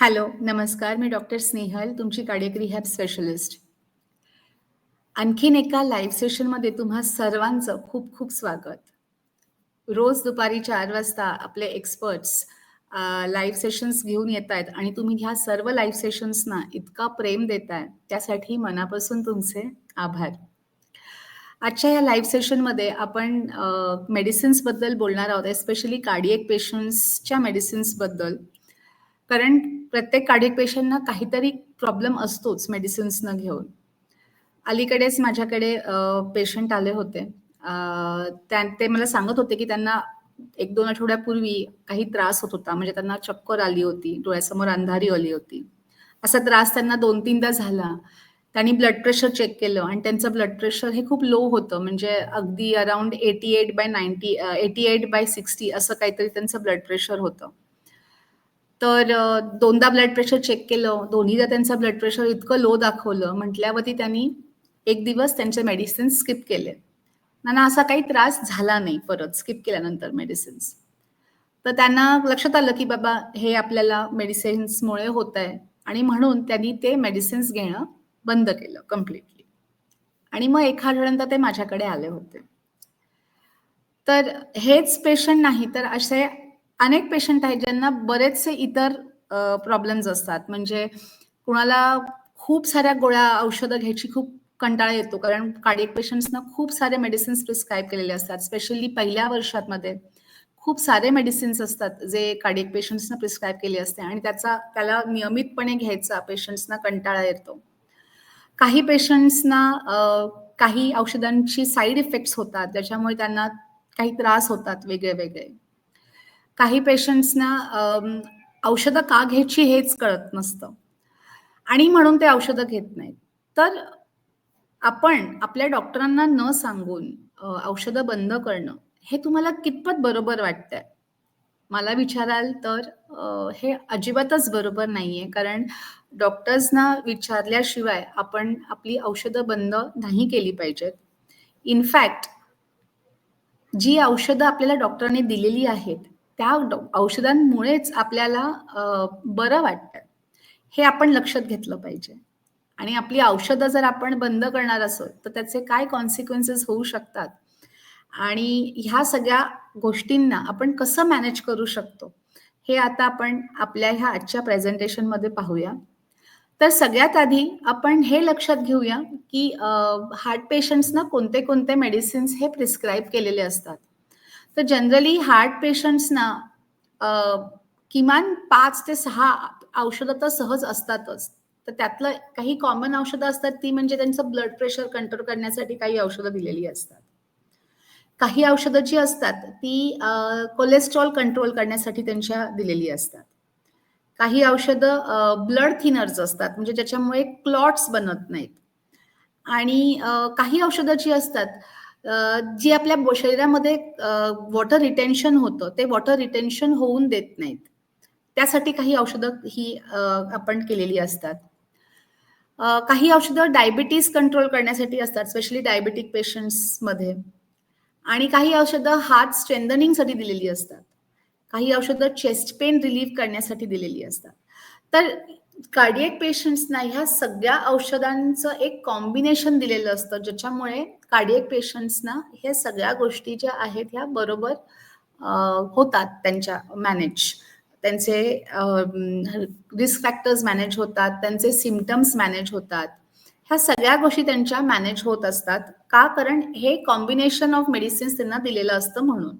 Hello, नमस्कार. मी doctor Snehal, तुमची cardiac rehab specialist. आणखीन एका लाईव्ह सेशनमध्ये तुम्हा सर्वांचं खूप-खूप स्वागत. रोज दुपारी चार वाजता आपले एक्सपर्ट्स लाईव्ह सेशन्स घेऊन येत आहेत आणि तुम्ही ह्या सर्व लाईव्ह सेशन्सना इतका प्रेम देताय, त्यासाठी मनापासून तुमचे आभार. आजच्या या लाईव्ह सेशनमध्ये आपण मेडिसिन्सबद्दल बोलणार आहोत, एस्पेशली कार्डियक पेशंट्सच्या मेडिसिन्सबद्दल. कारण प्रत्येक कार्डिक पेशंटना काहीतरी प्रॉब्लेम असतोच मेडिसिन्सनं घेऊन. अलीकडेच माझ्याकडे पेशंट आले होते. त्या ते मला सांगत होते, की त्यांना 1-2 आठवड्यापूर्वी काही त्रास होत होता. म्हणजे त्यांना चक्कर आली होती, डोळ्यासमोर अंधारी आली होती. असा त्रास त्यांना 2-3दा झाला. त्यांनी ब्लड प्रेशर चेक केलं आणि त्यांचं ब्लड प्रेशर हे खूप लो होतं. म्हणजे अगदी अराउंड 88/90 अ, 88/60 असं काहीतरी त्यांचं ब्लड प्रेशर होतं. तर दोनदा ब्लड प्रेशर चेक केलं. दोन्हीदा त्यांचं ब्लड प्रेशर इतकं लो दाखवलं. म्हटल्यावरती त्यांनी एक दिवस त्यांचे मेडिसिन्स स्किप केले. त्यांना असा काही त्रास झाला नाही परत स्किप केल्यानंतर मेडिसिन्स. तर त्यांना लक्षात आलं, की बाबा हे आपल्याला मेडिसिन्समुळे होतंय आणि म्हणून त्यांनी ते मेडिसिन्स घेणं बंद केलं कम्प्लिटली आणि मग 1 आठवड्यानंतर ते माझ्याकडे आले होते. तर हेच पेशंट नाही, तर असे अनेक पेशंट आहेत ज्यांना बरेचसे इतर प्रॉब्लेम्स असतात. म्हणजे कुणाला खूप साऱ्या गोळ्या, औषधं घ्यायची खूप कंटाळा येतो. कारण कार्डियक पेशंट्सना खूप सारे मेडिसिन्स प्रिस्क्राईब केलेले असतात. स्पेशली पहिल्या वर्षांमध्ये खूप सारे मेडिसिन्स असतात, जे कार्डियक पेशंट्सना प्रिस्क्राईब केले असते आणि त्याचा त्याला नियमितपणे घ्यायचा पेशंट्सना कंटाळा येतो. काही पेशंट्सना काही औषधांची साईड इफेक्ट्स होतात, ज्याच्यामुळे त्यांना काही त्रास होतात वेगळे-वेगळे. काही पेशंट्सना औषधं का घ्यायची हेच कळत नसतं आणि म्हणून ते औषधं घेत नाहीत. तर आपण आपल्या डॉक्टरांना न सांगून औषधं बंद करणं, हे तुम्हाला कितपत बरोबर वाटतंय? मला विचाराल तर हे अजिबातच बरोबर नाही आहे कारण डॉक्टर्सना विचारल्याशिवाय आपण आपली औषधं बंद नाही केली पाहिजेत. इनफॅक्ट जी औषधं आपल्याला डॉक्टरांनी दिलेली आहेत, त्या औषधांमुळेच आपल्याला बरं वाटतं हे आपण लक्षात घेतलं पाहिजे. आणि आपली औषधं जर आपण बंद करणार असो तर त्याचे काय कॉन्सिक्वेन्सेस होऊ शकतात आणि ह्या सगळ्या गोष्टींना आपण कसं मॅनेज करू शकतो, हे आता आपण आपल्या ह्या आजच्या प्रेझेंटेशनमध्ये पाहूया. तर सगळ्यात आधी आपण हे लक्षात घेऊया, की हार्ट पेशंट्सना कोणते-कोणते मेडिसिन्स हे प्रिस्क्राईब केलेले असतात. तर जनरली हार्ट पेशंट्सना किमान पाच ते सहा औषधं तर सहज असतातच. तर त्यातलं काही कॉमन औषधं असतात, ती म्हणजे त्यांचं ब्लड प्रेशर कंट्रोल करण्यासाठी काही औषधं दिलेली असतात. काही औषधं जी असतात, ती कोलेस्ट्रॉल कंट्रोल करण्यासाठी त्यांच्या दिलेली असतात. काही औषधं ब्लड थिनर्स असतात, म्हणजे ज्याच्यामुळे क्लॉट्स बनत नाहीत. आणि काही औषधं जी असतात, जी आपल्या शरीरामध्ये वॉटर रिटेन्शन होतं, ते वॉटर रिटेन्शन होऊन देत नाहीत. त्यासाठी काही औषधं ही आपण केलेली असतात. काही औषधं डायबिटीज कंट्रोल करण्यासाठी असतात, स्पेशली डायबिटिक पेशंट्समध्ये आणि काही औषधं हार्ट स्ट्रेंथनिंगसाठी दिलेली असतात. काही औषधं चेस्ट पेन रिलीव्ह करण्यासाठी दिलेली असतात. तर कार्डियक पेशंट्सना ह्या सगळ्या औषधांचं एक कॉम्बिनेशन दिलेलं असतं, ज्याच्यामुळे कार्डियक पेशंट्सना ह्या सगळ्या गोष्टी ज्या आहेत, ह्या बरोबर होतात त्यांच्या मॅनेज. त्यांचे रिस्क फॅक्टर्स मॅनेज होतात, त्यांचे सिमटम्स मॅनेज होतात. ह्या सगळ्या गोष्टी त्यांच्या मॅनेज होत असतात. का? कारण हे कॉम्बिनेशन ऑफ मेडिसिन्स त्यांना दिलेलं असतं म्हणून.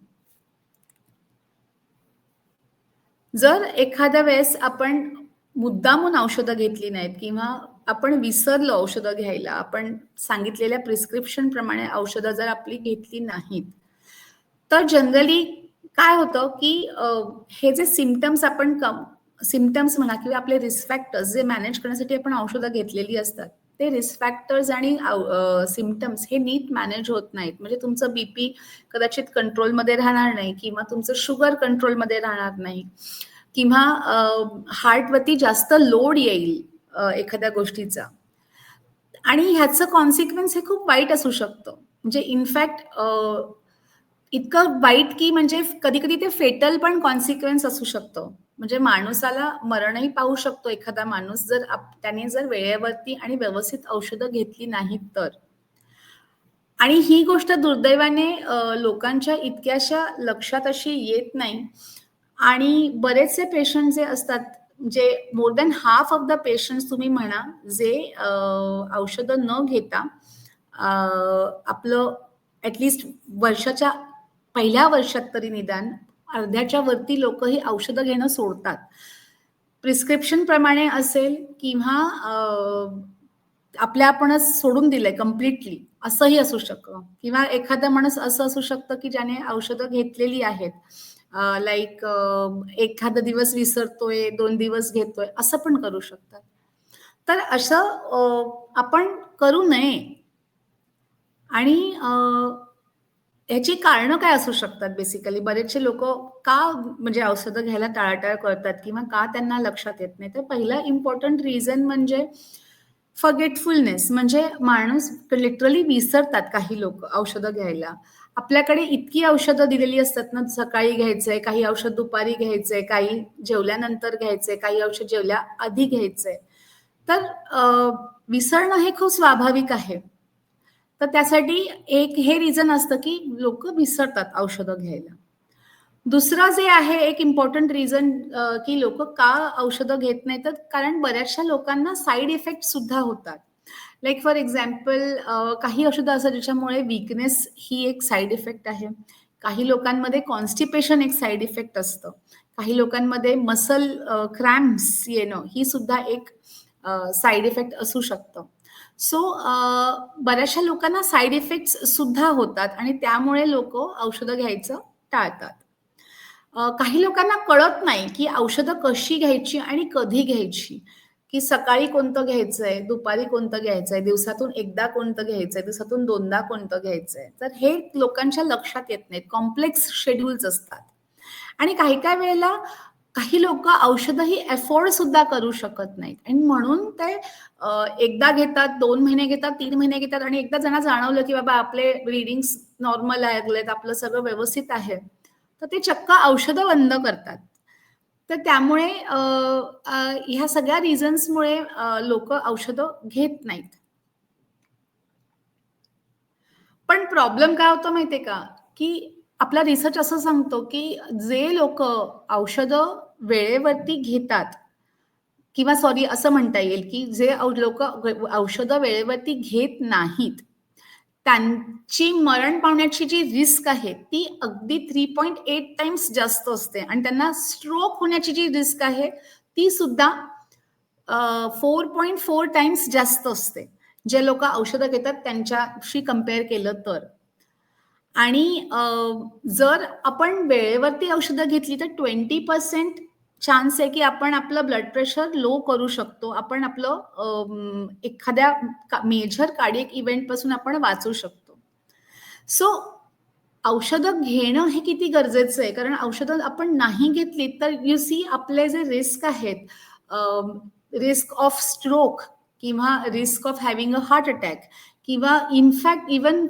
जर एखाद्या वेळेस आपण मुद्दामून औषधं घेतली नाहीत किंवा आपण विसरलो औषधं घ्यायला, आपण सांगितलेल्या प्रिस्क्रिप्शन प्रमाणे औषधं जर आपली घेतली नाहीत, तर जनरली काय होतं, की हे जे सिमटम्स आपण कम सिमटम्स म्हणा किंवा आपले रिस्क फॅक्टर्स जे मॅनेज करण्यासाठी आपण औषधं घेतलेली असतात, ते रिस्क फॅक्टर्स आणि सिमटम्स हे नीट मॅनेज होत नाहीत. म्हणजे तुमचं बीपी कदाचित कंट्रोलमध्ये राहणार नाही किंवा तुमचं शुगर कंट्रोलमध्ये राहणार नाही किंवा हार्टवरती जास्त लोड येईल एखाद्या गोष्टीचा आणि ह्याचं कॉन्सिक्वेन्स हे खूप वाईट असू शकतं. म्हणजे इनफॅक्ट इतकं वाईट की म्हणजे कधी-कधी ते फेटल पण कॉन्सिक्वेन्स असू शकतं. म्हणजे माणसाला मरणही पाहू शकतो एखादा माणूस जर आप त्याने जर वेळेवरती आणि व्यवस्थित औषधं घेतली नाहीत तर. आणि ही गोष्ट दुर्दैवाने लोकांच्या इतक्याशा लक्षात अशी येत नाही आणि बरेचसे पेशंट जे असतात, जे more than half of the patients तुम्ही म्हणा, जे औषधं न घेता आपलं ॲटलिस्ट वर्षाच्या पहिल्या वर्षात तरी निदान अर्ध्याच्या वरती लोक ही औषधं घेणं सोडतात. प्रिस्क्रिप्शन प्रमाणे असेल किंवा आपल्या आपणच सोडून दिलंय कम्प्लिटली असंही असू शकतं किंवा एखादा माणूस असं असू शकतं, की ज्याने औषधं घेतलेली आहेत. लाईक एखादा दिवस विसरतोय, दोन दिवस घेतोय, असं पण करू शकतात. तर असं आपण करू नये. आणि ह्याची कारणं काय असू शकतात बेसिकली? बरेचसे लोक का म्हणजे औषधं घ्यायला टाळाटाळ करतात किंवा का त्यांना लक्षात येत नाही? तर पहिला इम्पॉर्टंट रिझन म्हणजे फगेटफुलनेस म्हणजे माणूस लिटरली विसरतात काही लोक औषधं घ्यायला. आपल्याकडे इतकी औषधं दिलेली असतात ना, सकाळी घ्यायचंय, काही औषध दुपारी घ्यायचंय, काही जेवल्यानंतर घ्यायचंय, काही औषध जेवल्या आधी घ्यायचंय. तर विसरणं हे खूप स्वाभाविक आहे. तर त्यासाठी एक हे रिझन असतं, की लोक विसरतात औषधं घ्यायला. दुसरं जे आहे एक इम्पॉर्टंट रिझन की लोक का औषधं घेत नाहीत, तर कारण बऱ्याचशा लोकांना साइड इफेक्ट सुद्धा होतात. लाईक फॉर एक्झाम्पल काही औषधं असतात ज्याच्यामुळे वीकनेस ही एक साइड इफेक्ट आहे. काही लोकांमध्ये कॉन्स्टिपेशन एक साइड इफेक्ट असतं. काही लोकांमध्ये मसल क्रॅम्प्स येणं ही सुद्धा एक साईड साइड इफेक्ट असू शकतं. सो बऱ्याचशा लोकांना साइड इफेक्ट्स सुद्धा होतात आणि त्यामुळे लोक औषधं घ्यायचं टाळतात. काही लोकांना कळत नाही, की औषधं कशी घ्यायची आणि कधी घ्यायची, की सकाळी कोणतं घ्यायचंय, दुपारी कोणतं घ्यायचंय, दिवसातून एकदा कोणतं घ्यायचंय, दिवसातून दोनदा कोणतं घ्यायचंय. तर हे लोकांच्या लक्षात येत नाहीत. कॉम्प्लेक्स शेड्यूल्स असतात आणि काही-काही वेळेला काही लोक औषधं ही अफोर्ड सुद्धा करू शकत नाहीत आणि म्हणून ते एकदा घेतात, दोन महिने घेतात, तीन महिने घेतात आणि एकदा ज्यांना जाणवलं, की बाबा आपले रिडिंग्स नॉर्मल लागलेत, आपलं सगळं व्यवस्थित आहे. तर ते चक्क औषधं बंद करतात. तर त्यामुळे ह्या सगळ्या रिझन्समुळे लोक औषधं घेत नाहीत. पण प्रॉब्लेम काय होतो माहितीये का? की आपला रिसर्च असं सांगतो, की जे लोक औषधं वेळेवरती घेतात किंवा सॉरी असं म्हणता येईल, की जे औ लोकं औषधं वेळेवरती घेत नाहीत, त्यांची मरण पावण्याची जी रिस्क आहे, ती अगदी 3.8 टाइम्स जास्त असते आणि त्यांना स्ट्रोक होण्याची जी रिस्क आहे, ती सुद्धा फोर पॉईंट फोर टाइम्स जास्त असते. जे लोक औषधं घेतात त्यांच्याशी कंपेअर केलं तर. आणि जर आपण वेळेवरती औषधं घेतली तर 20% चान्स आहे, की आपण आपलं ब्लड प्रेशर लो करू शकतो. आपण आपलं एखाद्या का मेजर कार्डियक इव्हेंटपासून आपण वाचू शकतो. सो औषधं घेणं हे किती गरजेचं आहे. कारण औषधं आपण नाही घेतली तर यू सी आपले जे रिस्क आहेत, रिस्क ऑफ स्ट्रोक किंवा risk of having a heart attack किंवा इनफॅक्ट इवन इव्हन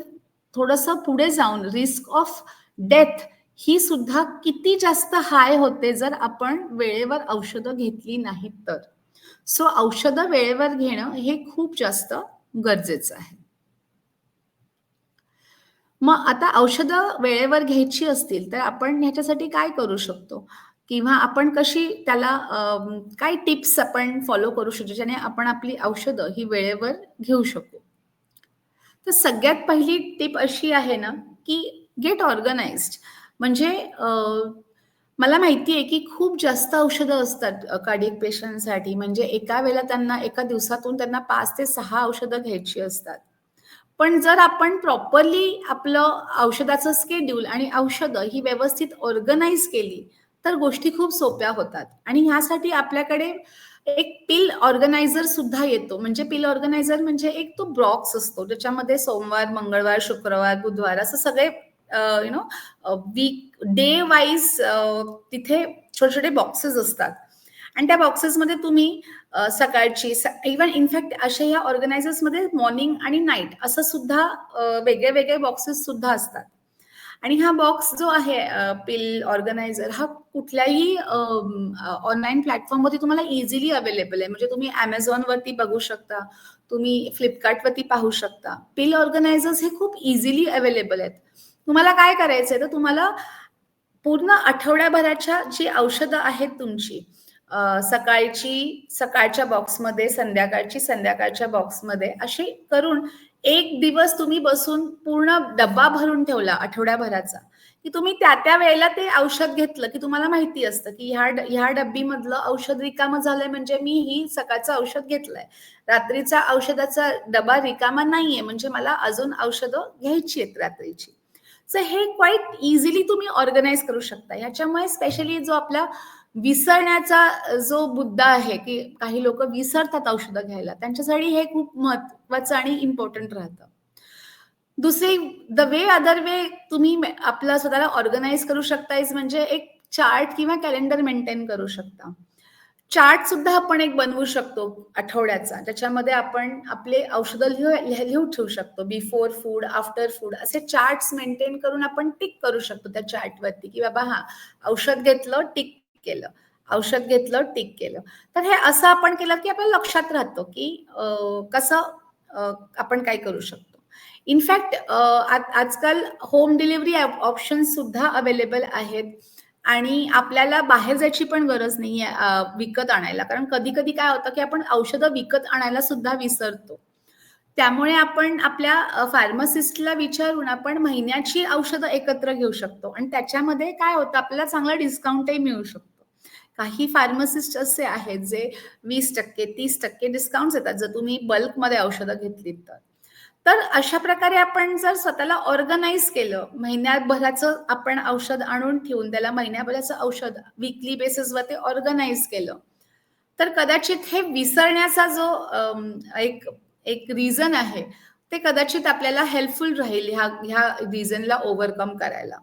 थोडंसं पुढे जाऊन रिस्क ऑफ डेथ ही सुद्धा किती जास्त हाय होते जर आपण वेळेवर औषधं घेतली नाहीत तर. सो औषधं वेळेवर घेणं हे खूप जास्त गरजेचं आहे. मग आता औषधं वेळेवर घ्यायची असतील, तर आपण ह्याच्यासाठी काय करू शकतो? किंवा आपण कशी त्याला काय टिप्स आपण फॉलो करू शकतो, ज्याने आपण आपली औषधं ही वेळेवर घेऊ शकू? तर सगळ्यात पहिली टिप अशी आहे ना, की गेट ऑर्गनाइज्ड. म्हणजे मला माहिती आहे, की खूप जास्त औषधं असतात कार्डिक कार्डियक पेशंटसाठी. म्हणजे एका वेळेला त्यांना एका दिवसातून त्यांना पाच ते सहा औषधं घ्यायची असतात. पण जर आपण प्रॉपरली आपलं औषधाचं शेड्यूल आणि औषधं ही व्यवस्थित ऑर्गनाईज केली, तर गोष्टी खूप सोप्या होतात. आणि ह्यासाठी आपल्याकडे एक पिल ऑर्गनायझर सुद्धा येतो. म्हणजे पिल ऑर्गनायझर म्हणजे एक तो ब्लॉक्स असतो, ज्याच्यामध्ये सोमवार, मंगळवार, शुक्रवार, बुधवार असं सगळे you know weekday wise तिथे छोटे-छोटे बॉक्सेस असतात. आणि त्या बॉक्सेसमध्ये तुम्ही सकाळची इव्हन इनफॅक्ट अशा या ऑर्गनायझर्समध्ये मॉर्निंग आणि नाईट असं सुद्धा वेगळे-वेगळे बॉक्सेस सुद्धा असतात. आणि हा बॉक्स जो आहे पिल ऑर्गनायझर हा कुठल्याही ऑनलाईन प्लॅटफॉर्मवरती तुम्हाला इझिली अवेलेबल आहे म्हणजे तुम्ही ॲमेझॉनवरती बघू शकता तुम्ही फ्लिपकार्टवरती पाहू शकता पिल ऑर्गनायझर्स हे खूप इझिली अवेलेबल आहेत तुम्हाला काय करायचंय? तर तुम्हाला पूर्ण आठवड्याभराच्या जी औषधं आहेत तुमची सकाळची सकाळच्या बॉक्समध्ये संध्याकाळची संध्याकाळच्या बॉक्समध्ये अशी करून एक दिवस तुम्ही बसून पूर्ण डब्बा भरून ठेवला आठवड्याभराचा की तुम्ही त्या त्या वेळेला ते औषध घेतलं की तुम्हाला माहिती असतं की ह्या ह्या डब्बीमधलं औषध रिकामं झालंय म्हणजे मी ही सकाळचं औषध घेतलंय. रात्रीचा औषधाचा डबा रिकामा नाहीये म्हणजे मला अजून औषधं घ्यायची आहेत रात्रीची. सो हे क्वाईट इझिली तुम्ही ऑर्गनाईज करू शकता. ह्याच्यामुळे स्पेशली जो आपला विसरण्याचा जो मुद्दा आहे की काही लोक विसरतात औषधं घ्यायला त्यांच्यासाठी हे खूप महत्वाचं आणि इम्पॉर्टंट राहतं. दुसरी द वे अदर वे तुम्ही आपलं स्वतःला ऑर्गनाईज म्हणजे करू शकता म्हणजे एक चार्ट किंवा कॅलेंडर मेंटेन करू शकता. चार्ट सुद्धा आपण एक बनवू शकतो आठवड्याचा. ज्याच्यामध्ये आपण आपले औषधं लिहू लिहू ठेवू शकतो. बिफोर फूड आफ्टर फूड असे चार्ट्स मेंटेन करून आपण टिक करू शकतो त्या चार्टवरती की बाबा हा औषध घेतलं टिक केलं. औषध घेतलं टिक केलं. तर हे असं आपण केलं की आपल्याला लक्षात राहतो की कसं आपण काय करू शकतो. इनफॅक्ट आजकाल होम डिलिव्हरी ऑप्शन सुद्धा अवेलेबल आहेत. आणि आपल्याला बाहेर जायची पण गरज नाही विकत आणायला. कारण कधी कधी काय होतं की आपण औषधं विकत आणायला सुद्धा विसरतो. त्यामुळे आपण आपल्या फार्मासिस्टला विचारून आपण महिन्याची औषधं एकत्र घेऊ शकतो. आणि त्याच्यामध्ये काय होतं आपल्याला चांगला डिस्काउंटही मिळू शकतो. काही फार्मासिस्ट असे आहेत जे वीस टक्के तीस टक्के डिस्काउंट येतात जर तुम्ही बल्कमध्ये औषधं घेतलीत तर. तर अशा प्रकारे आपण जर स्वतःला ऑर्गनाईज केलं महिन्याभराचं आपण औषध आणून ठेवून त्याला महिन्याभराचं औषध विकली बेसिसवर ते ऑर्गनाईज केलं तर कदाचित हे विसरण्याचा जो एक एक रिझन आहे ते कदाचित आपल्याला हेल्पफुल राहील ह्या ह्या रिझनला ओव्हरकम करायला.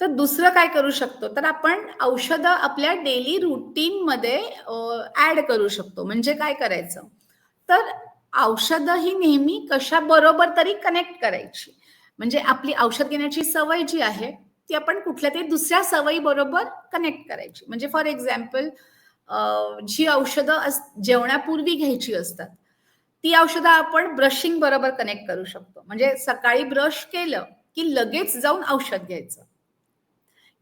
तर दुसरं काय करू शकतो? तर आपण औषधं आपल्या डेली रुटीन मध्ये ऍड करू शकतो. म्हणजे काय करायचं? तर औषधं ही नेहमी कशा बरोबर तरी कनेक्ट करायची. म्हणजे आपली औषध घेण्याची सवय जी आहे ती आपण कुठल्या तरी दुसऱ्या सवयी बरोबर कनेक्ट करायची. म्हणजे फॉर एक्झाम्पल जी औषधं जेवणापूर्वी घ्यायची असतात ती औषधं आपण ब्रशिंग बरोबर कनेक्ट करू शकतो. म्हणजे सकाळी ब्रश केलं की लगेच जाऊन औषध घ्यायचं.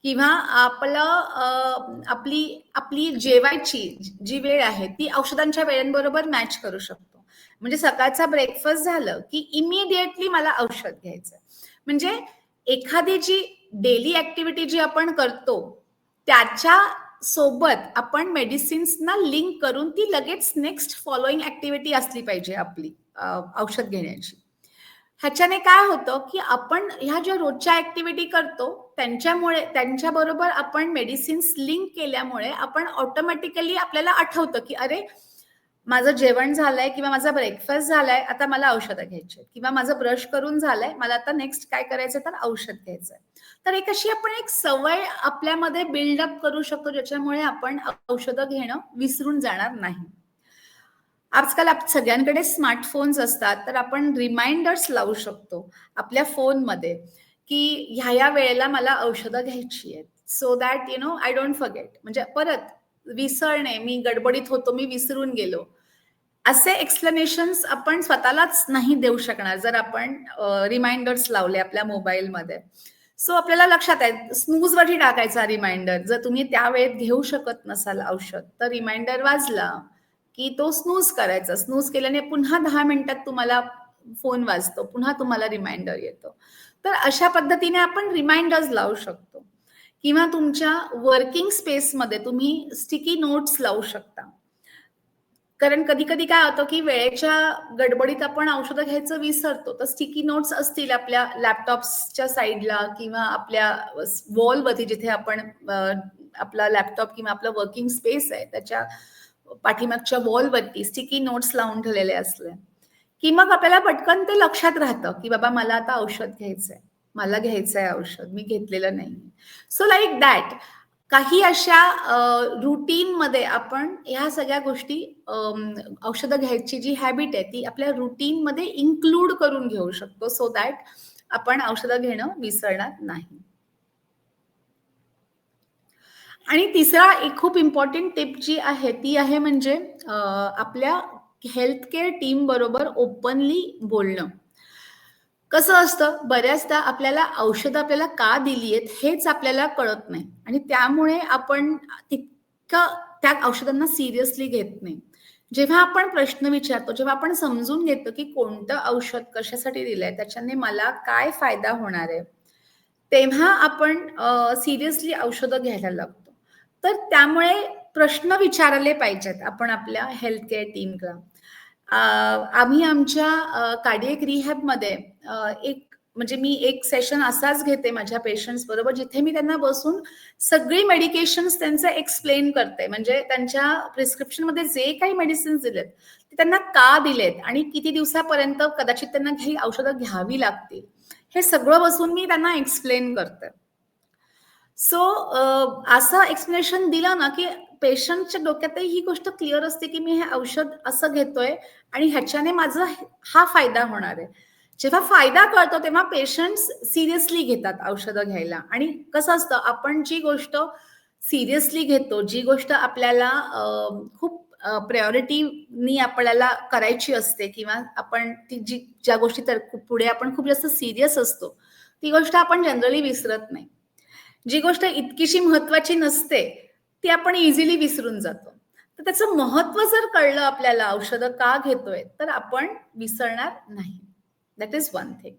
किंवा आपलं आपली आपली जेवायची जी वेळ आहे ती औषधांच्या वेळांबरोबर मॅच करू शकतो. म्हणजे सकाळचा ब्रेकफास्ट झालं की इमिडिएटली मला औषध घ्यायचं म्हणजे एखादी जी डेली ऍक्टिव्हिटी जी आपण करतो त्याच्या सोबत आपण मेडिसिन्सना लिंक करून ती लगेच नेक्स्ट फॉलोईंग ऍक्टिव्हिटी असली पाहिजे आपली औषध घेण्याची. ह्याच्याने काय होतं की आपण ह्या ज्या रोजच्या ऍक्टिव्हिटी करतो त्यांच्यामुळे त्यांच्याबरोबर आपण मेडिसिन्स लिंक केल्यामुळे आपण ऑटोमॅटिकली आपल्याला आठवतं की अरे माझं जेवण झालंय किंवा माझा ब्रेकफास्ट झालाय आता मला औषधं घ्यायची किंवा माझं ब्रश करून झालंय मला आता नेक्स्ट काय करायचं तर औषध घ्यायचंय. तर एक अशी आपण एक सवय आपल्यामध्ये बिल्डअप करू शकतो ज्याच्यामुळे आपण औषधं घेणं विसरून जाणार नाही. आजकाल सगळ्यांकडे स्मार्टफोन्स असतात तर आपण रिमाइंडर्स लावू शकतो आपल्या फोनमध्ये की ह्या या वेळेला मला औषधं घ्यायची आहेत. So that you know I don't forget म्हणजे परत विसरणे मी गडबडीत होतो मी विसरून गेलो. असे एक्सप्लेनेशन्स आपण स्वतःलाच नाही देऊ शकणार जर आपण रिमाइंडर्स लावले आपल्या मोबाईलमध्ये सो आपल्याला लक्षात आहे स्नूज वरती टाकायचा रिमाइंडर जर तुम्ही त्या वेळेत घेऊ शकत नसाल औषध तर रिमाइंडर वाजला की तो स्नूज करायचा. स्नूज केल्याने पुन्हा दहा मिनिटात तुम्हाला फोन वाजतो पुन्हा तुम्हाला रिमाइंडर येतो. तर अशा पद्धतीने आपण रिमाइंडर्स लावू शकतो. किंवा तुमच्या वर्किंग स्पेसमध्ये तुम्ही स्टिकी नोट्स लावू शकता. कारण कधी कधी काय होतं की वेळेच्या गडबडीत आपण औषधं घ्यायचं विसरतो. तर स्टिकी नोट्स असतील आपल्या लॅपटॉपच्या साईडला किंवा आपल्या वॉलवरती जिथे आपण आपला लॅपटॉप किंवा आपला वर्किंग स्पेस आहे त्याच्या पाठीमागच्या वॉलवरती स्टिकी नोट्स लावून ठेवलेले असले की मग आपल्याला पटकन ते लक्षात राहतं की बाबा मला आता औषध घ्यायचंय मला घ्यायचंय औषध मी घेतलेलं नाही सो लाईक दॅट काही अशा रुटीन मध्ये आपण ह्या सगळ्या गोष्टी औषधं घ्यायची जी हॅबिट आहे ती आपल्या रुटीन मध्ये इन्क्लूड करून घेऊ शकतो सो दॅट आपण औषधं घेणं विसरणार नाही. आणि तिसरा एक खूप इम्पॉर्टंट टिप जी आहे ती आहे म्हणजे आपल्या हेल्थ केअर टीम बरोबर ओपनली बोलणं. कसं असतं? बऱ्याचदा आपल्याला औषधं आपल्याला का दिली आहेत हेच आपल्याला कळत नाही. आणि त्यामुळे आपण तितकं त्या औषधांना सिरियसली घेत नाही. जेव्हा आपण प्रश्न विचारतो जेव्हा आपण समजून घेतो की कोणतं औषध कशासाठी दिलंय त्याच्याने मला काय फायदा होणार आहे तेव्हा आपण सिरियसली औषधं घ्यायला लागतो. तर त्यामुळे प्रश्न विचारले पाहिजेत आपण आपल्या हेल्थ केअर टीमला. आम्ही आमच्या कार्डियक रिहॅबमध्ये एक म्हणजे मी एक सेशन असाच घेते माझ्या पेशंट्स बरोबर जिथे मी त्यांना बसून सगळी मेडिकेशन्स त्यांचं एक्सप्लेन करते. म्हणजे त्यांच्या प्रिस्क्रिप्शनमध्ये जे काही मेडिसिन्स दिलेत ते त्यांना का दिलेत आणि किती दिवसापर्यंत कदाचित त्यांना काही औषधं घ्यावी लागतील हे सगळं बसून मी त्यांना एक्सप्लेन करते. सो असं एक्सप्लेनेशन दिलं ना की पेशंटच्या डोक्यातही ही गोष्ट क्लिअर असते की मी हे औषध असं घेतोय आणि ह्याच्याने माझा हा फायदा होणार आहे. जेव्हा फायदा कळतो तेव्हा पेशंट सिरियसली घेतात औषधं घ्यायला. आणि कसं असतं आपण जी गोष्ट सिरियसली घेतो जी गोष्ट आपल्याला खूप प्रायोरिटीनी आपल्याला करायची असते किंवा आपण ती जी ज्या गोष्टी तर पुढे आपण खूप जास्त सिरियस असतो ती गोष्ट आपण जनरली विसरत नाही. जी गोष्ट इतकीशी महत्वाची नसते ते आपण इझिली विसरून जातो. तर त्याचं महत्त्व जर कळलं आपल्याला औषधं का घेतोय तर आपण विसरणार नाही. That is one thing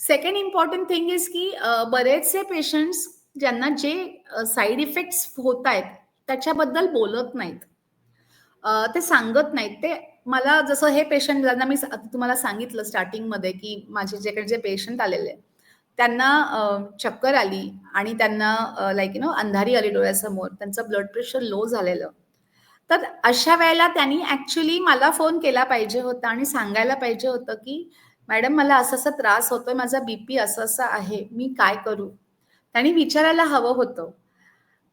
second important thing is की बरेचसे पेशंट्स ज्यांना जे साईड इफेक्ट्स होत आहेत त्याच्याबद्दल बोलत नाहीत. ते सांगत नाहीत. ते मला जसं हे पेशंट ज्यांना मी तुम्हाला सांगितलं स्टार्टिंगमध्ये की माझे जेकडे जे पेशंट आलेले त्यांना चक्कर आली आणि त्यांना लाईक यु नो अंधारी आली डोळ्यासमोर त्यांचं ब्लड प्रेशर लो झालेलं. तर अशा वेळेला त्यांनी ॲक्च्युली मला फोन केला पाहिजे होता आणि सांगायला पाहिजे होतं की मॅडम मला असं असा त्रास होतोय माझा बीपी असं असं आहे मी काय करू? त्यांनी विचारायला हवं होतं.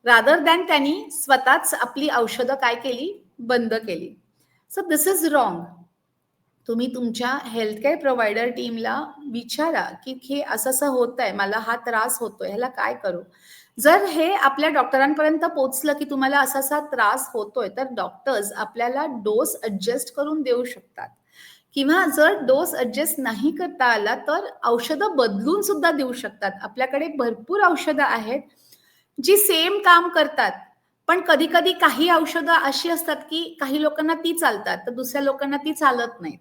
रादर दॅन त्यांनी स्वतःच आपली औषधं काय केली? बंद केली. सो दिस इज रॉंग तुम्ही तुमच्या हेल्थ केअर प्रोव्हायडर टीमला विचारा की हे असं असं होत आहे मला हा त्रास होतोय ह्याला काय करू? जर हे आपल्या डॉक्टरांपर्यंत पोचलं की तुम्हाला असा असा त्रास होतोय तर डॉक्टर्स आपल्याला डोस अडजस्ट करून देऊ शकतात. किंवा जर डोस ऍडजस्ट नाही करता आला तर औषधं बदलून सुद्धा देऊ शकतात. आपल्याकडे भरपूर औषधं आहेत जी सेम काम करतात. पण कधी कधी काही औषधं अशी असतात की काही लोकांना ती चालतात तर दुसऱ्या लोकांना ती चालत नाहीत.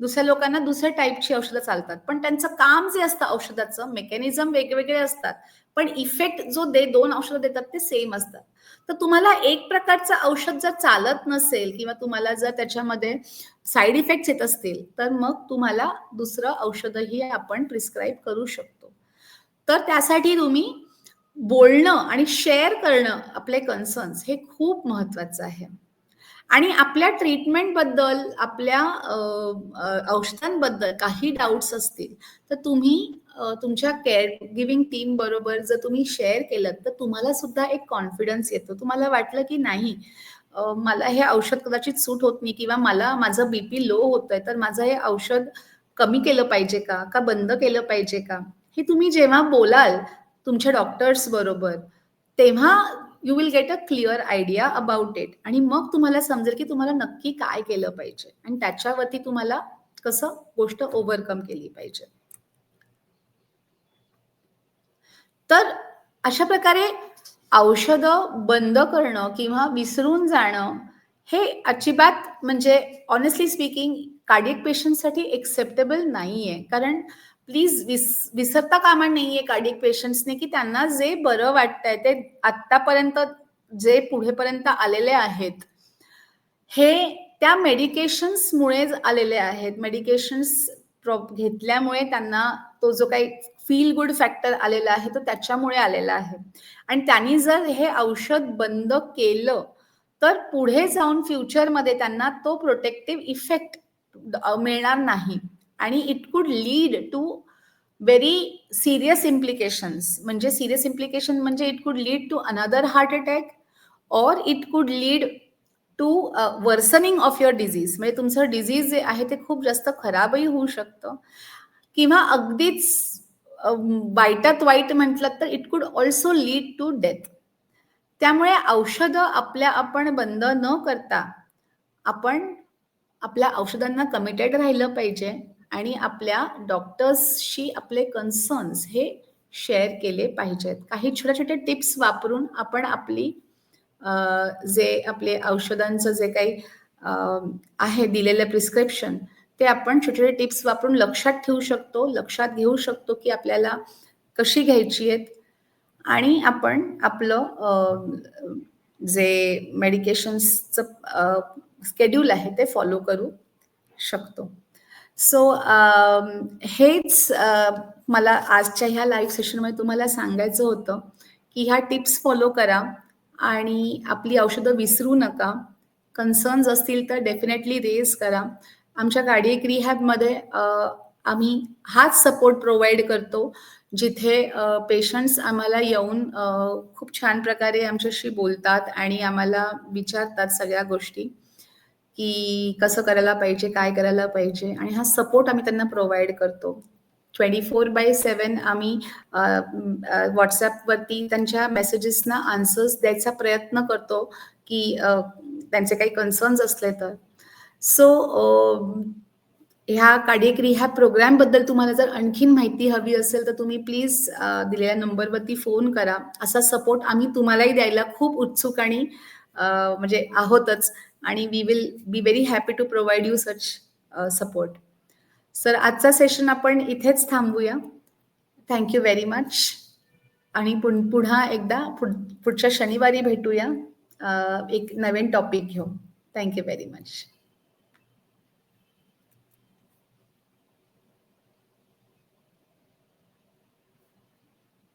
दुसऱ्या लोकांना दुसऱ्या टाईपची औषधं चालतात. पण त्यांचं काम जे असतं औषधाचं मेकॅनिझम वेगवेगळे असतात पण इफेक्ट जो दे दोन औषधं देतात ते सेम असतात. तर तुम्हाला एक प्रकारचं औषध जर चालत नसेल किंवा तुम्हाला जर त्याच्यामध्ये साईड इफेक्ट येत असतील तर मग तुम्हाला दुसरं औषधही आपण प्रिस्क्राईब करू शकतो. तर त्यासाठी तुम्ही बोलणं आणि शेअर करणं आपले कन्सर्न्स हे खूप महत्वाचं आहे. आणि आपल्या ट्रीटमेंटबद्दल आपल्या औषधांबद्दल काही डाऊट्स असतील तर तुम्ही तुमच्या केअर गिविंग टीम बरोबर जर तुम्ही शेअर केलं तर तुम्हाला सुद्धा एक कॉन्फिडन्स येतो. तुम्हाला वाटलं की नाही मला हे औषध कदाचित सूट होत नाही किंवा मला माझं बीपी लो होत आहे तर माझं हे औषध कमी केलं पाहिजे का? का बंद केलं पाहिजे का? हे तुम्ही जेव्हा बोलाल तुमच्या डॉक्टर्स बरोबर तेव्हा you will get a clear idea about it आणि मग तुम्हाला समजेल की तुम्हाला नक्की काय केलं पाहिजे. आणि त्याच्यावरती तुम्हाला कसं गोष्ट ओव्हरकम केली पाहिजे. तर अशा प्रकारे औषधं बंद करणं किंवा विसरून जाणं हे अजिबात म्हणजे ऑनेस्टली स्पीकिंग कार्डियक पेशंटसाठी एक्सेप्टेबल नाहीये. कारण प्लीज विस विसरता कामा नाहीये कार्डिक पेशंट्सने की त्यांना जे बरं वाटतंय ते आतापर्यंत जे पुढेपर्यंत आलेले आहेत हे त्या मेडिकेशन्समुळेच आलेले आहेत. मेडिकेशन्स घेतल्यामुळे त्यांना तो जो काही फील गुड फॅक्टर आलेला आहे तो त्याच्यामुळे आलेला आहे. आणि त्यांनी जर हे औषध बंद केलं तर पुढे जाऊन फ्युचरमध्ये त्यांना तो प्रोटेक्टिव्ह इफेक्ट मिळणार नाही. आणि it could lead to very serious implications म्हणजे सिरियस इम्प्लिकेशन म्हणजे it could lead to another heart attack or it could lead to worsening of your disease म्हणजे तुमचं डिझीज जे आहे ते खूप जास्त खराबही होऊ शकतं. किंवा अगदीच वाईटात वाईट म्हटलं तर इट कुड ऑल्सो लीड टू डेथ त्यामुळे औषधं आपल्या आपण बंद न करता आपण आपल्या औषधांना कमिटेड राहिलं पाहिजे. आणि आपल्या डॉक्टर्सशी आपले कन्सर्न्स हे शेअर केले पाहिजेत. काही छोट्या छोट्या टिप्स वापरून आपण आपली जे आपले औषधांचं जे काही आहे दिलेलं प्रिस्क्रिप्शन ते आपण छोटे छोटे टिप्स वापरून लक्षात ठेवू शकतो लक्षात घेऊ शकतो की आपल्याला कशी घ्यायची आहेत. आणि आपण आपलं जे मेडिकेशन्सचं स्केड्यूल आहे ते फॉलो करू शकतो. सो um, हेच uh, मला आजच्या ह्या लाईव्ह सेशनमध्ये तुम्हाला सांगायचं होतं की ह्या टिप्स फॉलो करा आणि आपली औषधं विसरू नका. कन्सर्न्स असतील तर डेफिनेटली रेज करा. आमच्या कार्डियक रिहॅबमध्ये uh, आम्ही हाच सपोर्ट प्रोव्हाइड करतो जिथे uh, पेशंट्स आम्हाला येऊन खूप छान प्रकारे आमच्याशी बोलतात आणि आम्हाला विचारतात सगळ्या गोष्टी. की कसं करायला पाहिजे काय करायला पाहिजे आणि हा सपोर्ट आम्ही त्यांना प्रोव्हाइड करतो. ट्वेंटी फोर बाय सेवन आम्ही व्हॉट्सॲपवरती त्यांच्या मेसेजेसना आन्सर्स द्यायचा प्रयत्न करतो की त्यांचे काही कन्सर्न्स असले तर. सो ह्या कार्डियक रिहॅब प्रोग्रॅमबद्दल तुम्हाला जर आणखीन माहिती हवी असेल तर तुम्ही प्लीज दिलेल्या नंबरवरती फोन करा. असा सपोर्ट आम्ही तुम्हालाही द्यायला खूप उत्सुक आणि म्हणजे आहोतच. आणि we will be very happy to provide you such support sir आजचा सेशन आपण इथेच थांबूया थँक्यू व्हेरी मच आणि पुन्हा एकदा पुढच्या शनिवारी भेटूया. Uh, एक नवीन टॉपिक घेऊन. Thank you very much